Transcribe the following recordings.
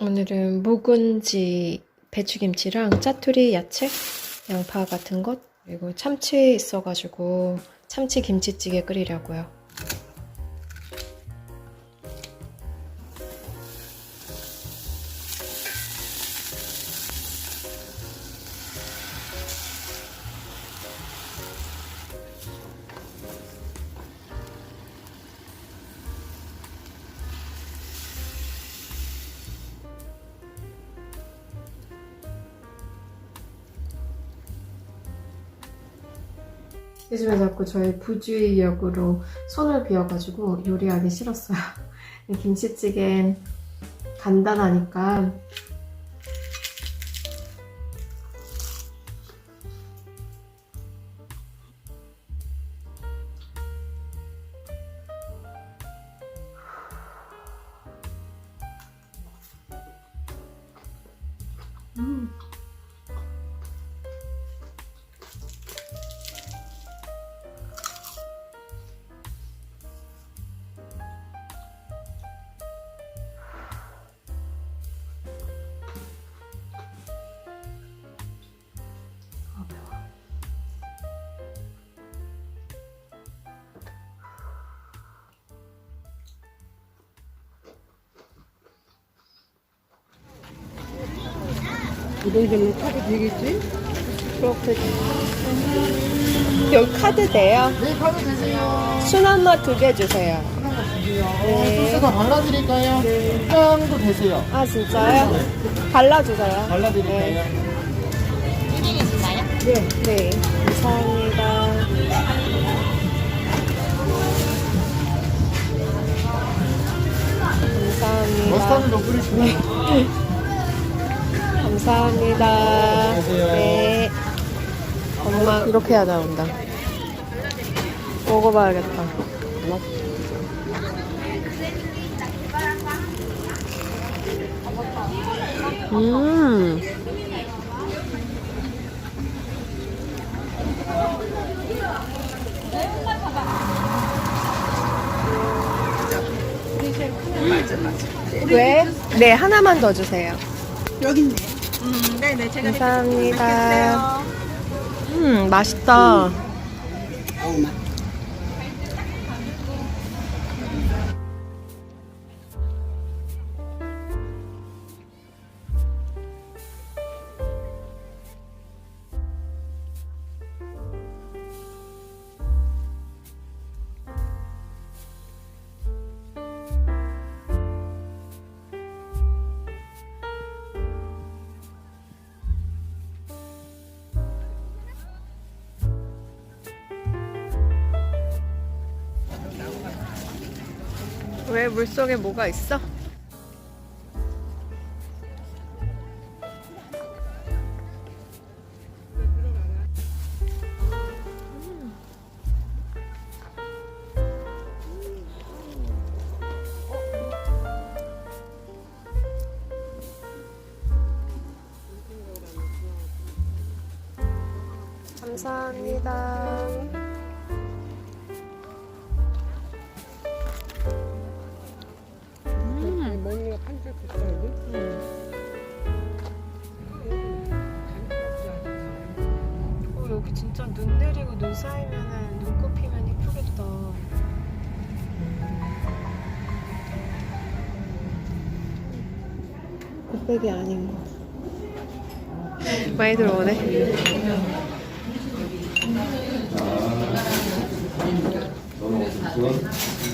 오늘은 묵은지 배추김치랑 짜투리 야채, 양파 같은 것, 그리고 참치 있어가지고 참치 김치찌개 끓이려고요. 요즘에 자꾸 저의 부주의력으로 손을 비워가지고 요리하기 싫었어요. 김치찌개는 간단하니까 음. 이런 데는 카드 되겠지? 그렇게 여기 카드 돼요? 네, 카드 되세요. 순한 맛 두 개 주세요. 하나만 주세요. 네. 소스가 발라드릴까요? 짱도 되세요. 아 진짜요? 발라주세요. 발라드릴까요? 네. 네. 감사합니다. 감사합니다. 머스타드도 뿌리시고요. 감사합니다. 안녕하세요. 네. 엄마 이렇게 해야 나온다. 먹어봐야겠다. 음. 왜? 네, 하나만 더 주세요. 여기 있네. 음, 네네. 제가 감사합니다. 음, 맛있다. 왜 물속에 뭐가 있어? 감사합니다. 어, 여기 진짜 눈 내리고 눈 쌓이면은 눈곱 피면 이쁘겠다. 곱빼기 아닌 거. 많이 들어오네.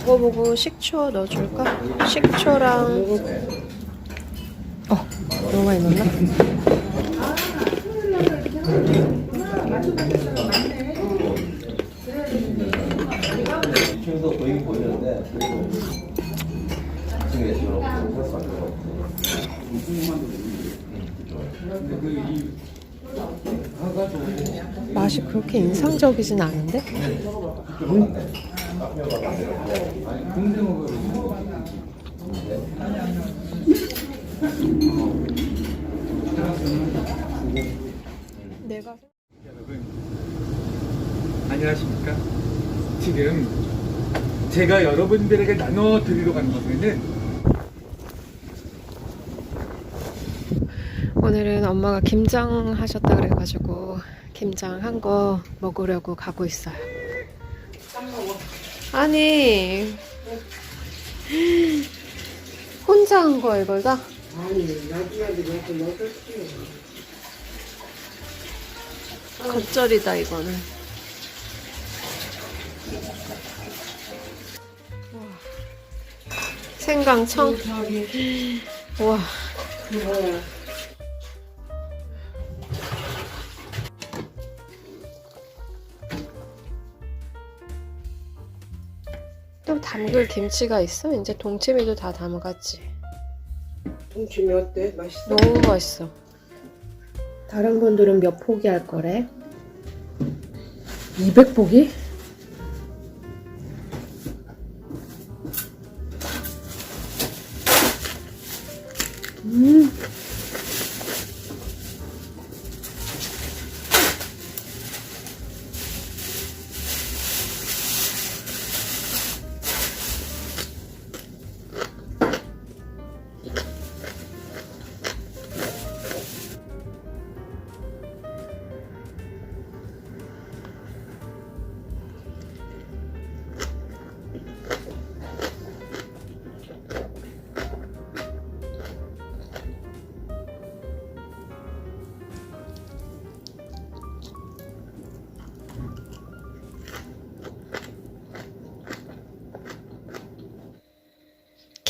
이거 보고 식초 넣어줄까? 식초랑 어 너무 많이 넣나? 맛이 그렇게 인상적이진 않은데? 내가 안녕하십니까. 지금 제가 여러분들에게 나눠 드리러 가는 것은 오늘은 엄마가 김장 하셨다 그래가지고 김장 한 거 먹으려고 가고 있어요. 아니 혼자 한거 이걸 다? 아니, 나중에도 몇개 먹었지. 겉절이다 이거는. 생강청. 와. 그거야. 또 담글 김치가 있어? 이제 동치미도 다 담갔지. 동치미 어때? 맛있어? 너무 맛있어. 다른 분들은 몇 포기 할 거래? 200포기?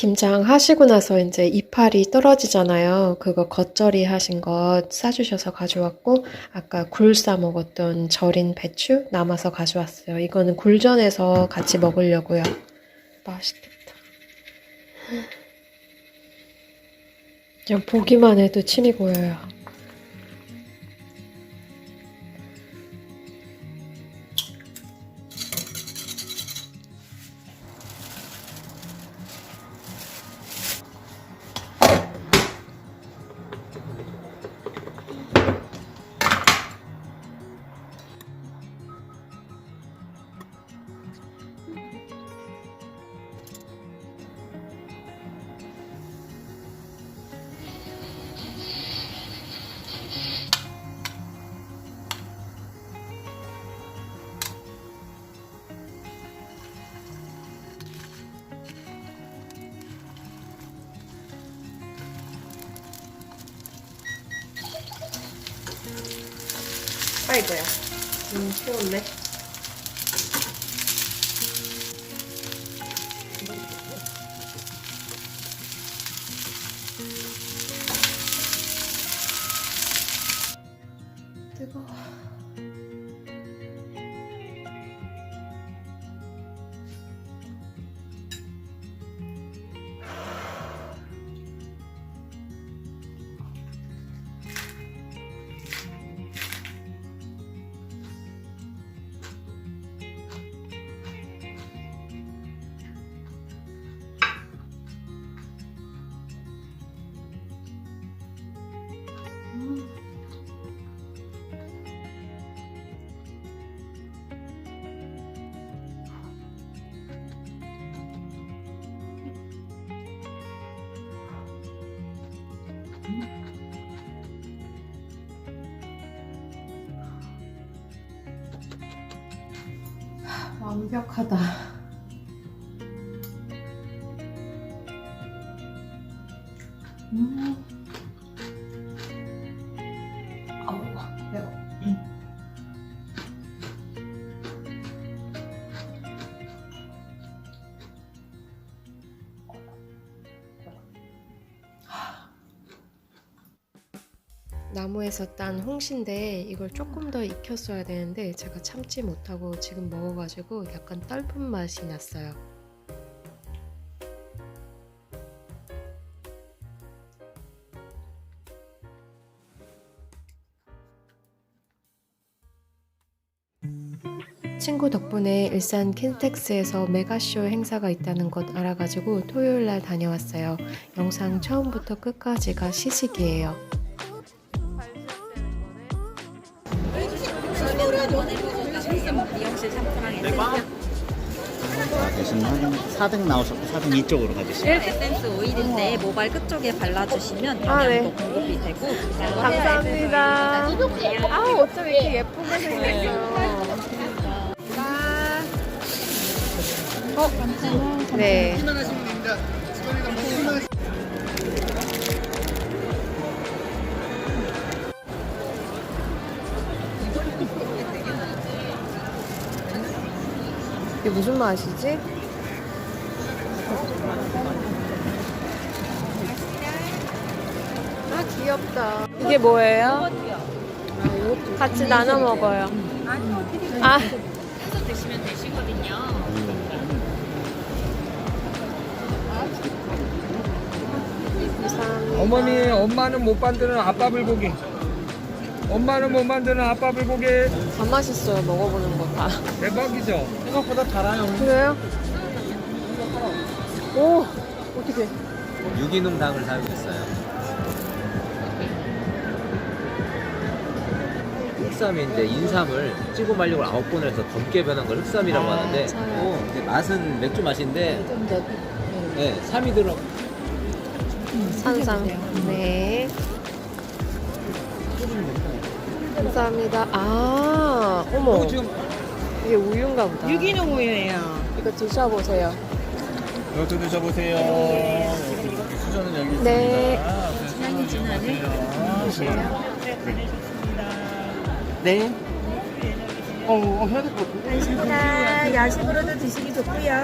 김장 하시고 나서 이제 이파리 떨어지잖아요. 그거 겉절이 하신 거 싸주셔서 가져왔고, 아까 굴 싸 먹었던 절인 배추 남아서 가져왔어요. 이거는 굴전에서 같이 먹으려고요. 맛있겠다. 그냥 보기만 해도 침이 고여요. 아이고야. 음, 추웠네. 완벽하다. 나무에서 딴 홍시인데 이걸 조금 더 익혔어야 되는데 제가 참지 못하고 지금 먹어가지고 약간 떫은 맛이 났어요. 친구 덕분에 일산 킨텍스에서 메가쇼 행사가 있다는 것 알아가지고 토요일 날 다녀왔어요. 영상 처음부터 끝까지가 시식이에요. 미용실 샴푸랑 에센스 대신 확인 4등 나오셨고 4등 이쪽으로 가주시면 에센스 오일인데 모발 끝쪽에 발라주시면 아, 네. 영양도 공급이 되고 감사합니다. 아, 어쩜 이렇게 예쁘게 생겼어요. 어? 네. 이게 무슨 맛이지? 아 귀엽다. 이게 뭐예요? 같이 나눠 먹어요. 아, 드시면 되시거든요. 어머니 엄마는 못 만드는 아빠 불고기 엄마는 못 만드는 아빠 불고기 다 맛있어요. 먹어보는 거 다. 대박이죠? 생각보다 달아요 그래요? 오, 어떻게? 유기농 당을 사용했어요. 흑삼인데 인삼을 찌고 말리고 아홉 번을 해서 검게 변한 걸 흑삼이라고 아, 하는데. 또 이제 맛은 맥주 맛인데 네, 삼이 들어 산삼. 네. 감사합니다. 아, 어머. 이거 지금 이게 우유인가 보다. 유기농 우유예요. 이거 드셔보세요. 이것도 드셔보세요 수저는 여기 네. 향이 진하네. 네 어, 어 해야 될 것 같은데 간식이나 야식으로도 드시기 좋고요.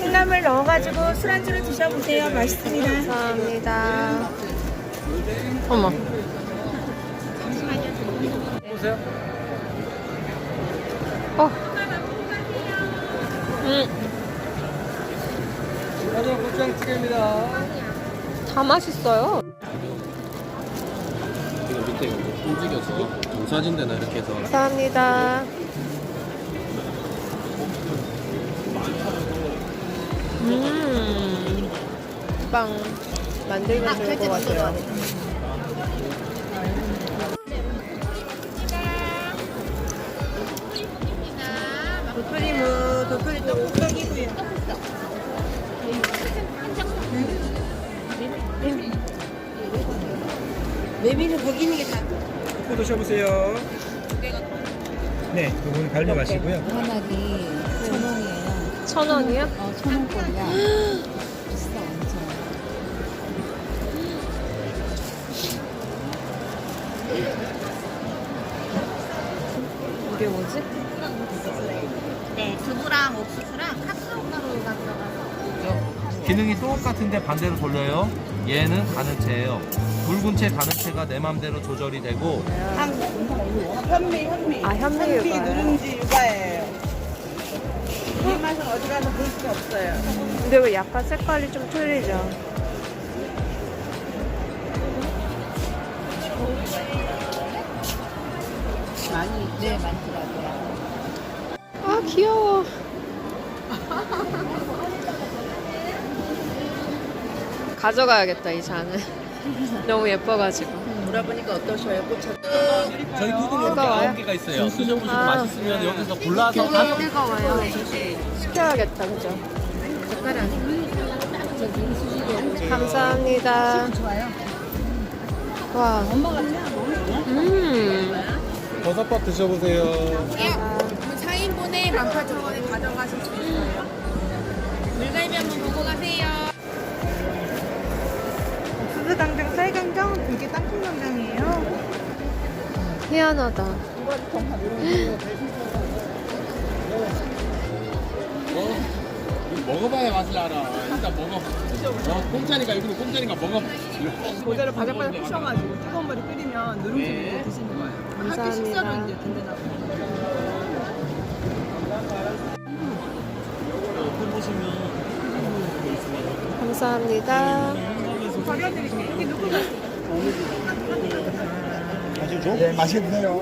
콩나물 넣어가지고 술안주로 드셔보세요. 맛있습니다. 감사합니다. 어머. 보세요 어. 음, 맞아 고추장찌개입니다 다 맛있어요. 이거 밑에 움직여서 동사진 데나 이렇게 해서 감사합니다. 음. 빵 만들면 좋을 것 같아요. 도토리 무, 도토리 떡국떡이고요. 메밀은 거기 있는 게 다. 또 드셔보세요 네 요거는 갈려 마시고요 하나기 천 원이에요. 천 원이요? 어, 천 원꼴이야. 비싸 완전. 이게 뭐지? 네, 두부랑 옥수수랑 카카오가루가 들어가서 기능이 똑같은데 반대로 돌려요. 얘는 가는채예요. 붉은 채, 가는 채가 내 맘대로 조절이 되고 현미 현미. 아, 현미 현미 육아요? 누룽지 육아예요. 이 맛은 어디 가서 볼 수 없어요. 근데 왜 약간 색깔이 좀 틀리죠? 많이, 네, 많더라고요. 아 귀여워. 가져가야겠다 이 잔은. 너무 예뻐가지고. 돌아보니까 어떠셔요? 꽃차. 저희 이렇게 뜨거워요? 아홉 개가 있어요. 드셔보시고 아. 맛있으면 여기서 골라서 되게 다 뜨거워요. 시켜야겠다 그죠? 감사합니다. 좋아요. 와. 엄마가 그냥 음. 버섯밥 드셔보세요 4인분에 18,000원에 가져가실 수 있어요. 물갈비 한번 보고 가세요. 옥수수 강정, 쌀 강정, 이게 땅콩 강정이에요. 희한하다. 먹어봐야 맛을 알아 일단 먹어 어, 공짜니까 여기는 공짜니까 먹어 모자를 바삭바삭 부셔가지고 뜨거운 물에 끓이면 누룽지 드시는 거예요. 감사합니다. 식사로 이제 든든하고. 감사합니다. 네 맛있게 드세요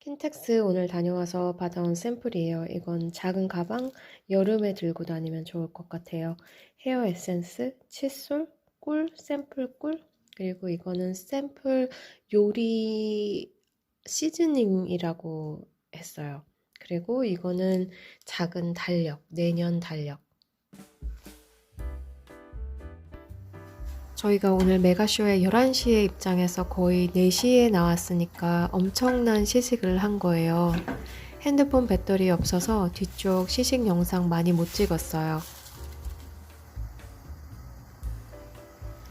킨텍스 오늘 다녀와서 받아온 샘플이에요. 이건 작은 가방 여름에 들고 다니면 좋을 것 같아요. 헤어 에센스, 칫솔, 꿀, 샘플 꿀, 그리고 이거는 샘플 요리 시즈닝이라고 했어요. 그리고 이거는 작은 달력, 내년 달력. 저희가 오늘 메가쇼에 11시에 입장해서 거의 4시에 나왔으니까 엄청난 시식을 한 거예요. 핸드폰 배터리 없어서 뒤쪽 시식 영상 많이 못 찍었어요.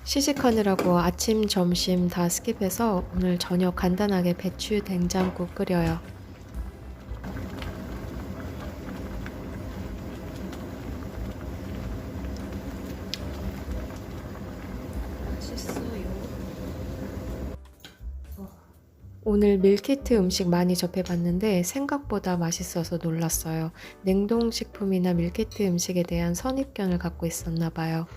시식하느라고 아침, 점심 다 스킵해서 오늘 저녁 간단하게 배추 된장국 끓여요. 오늘 밀키트 음식 많이 접해봤는데 생각보다 맛있어서 놀랐어요. 냉동식품이나 밀키트 음식에 대한 선입견을 갖고 있었나 봐요.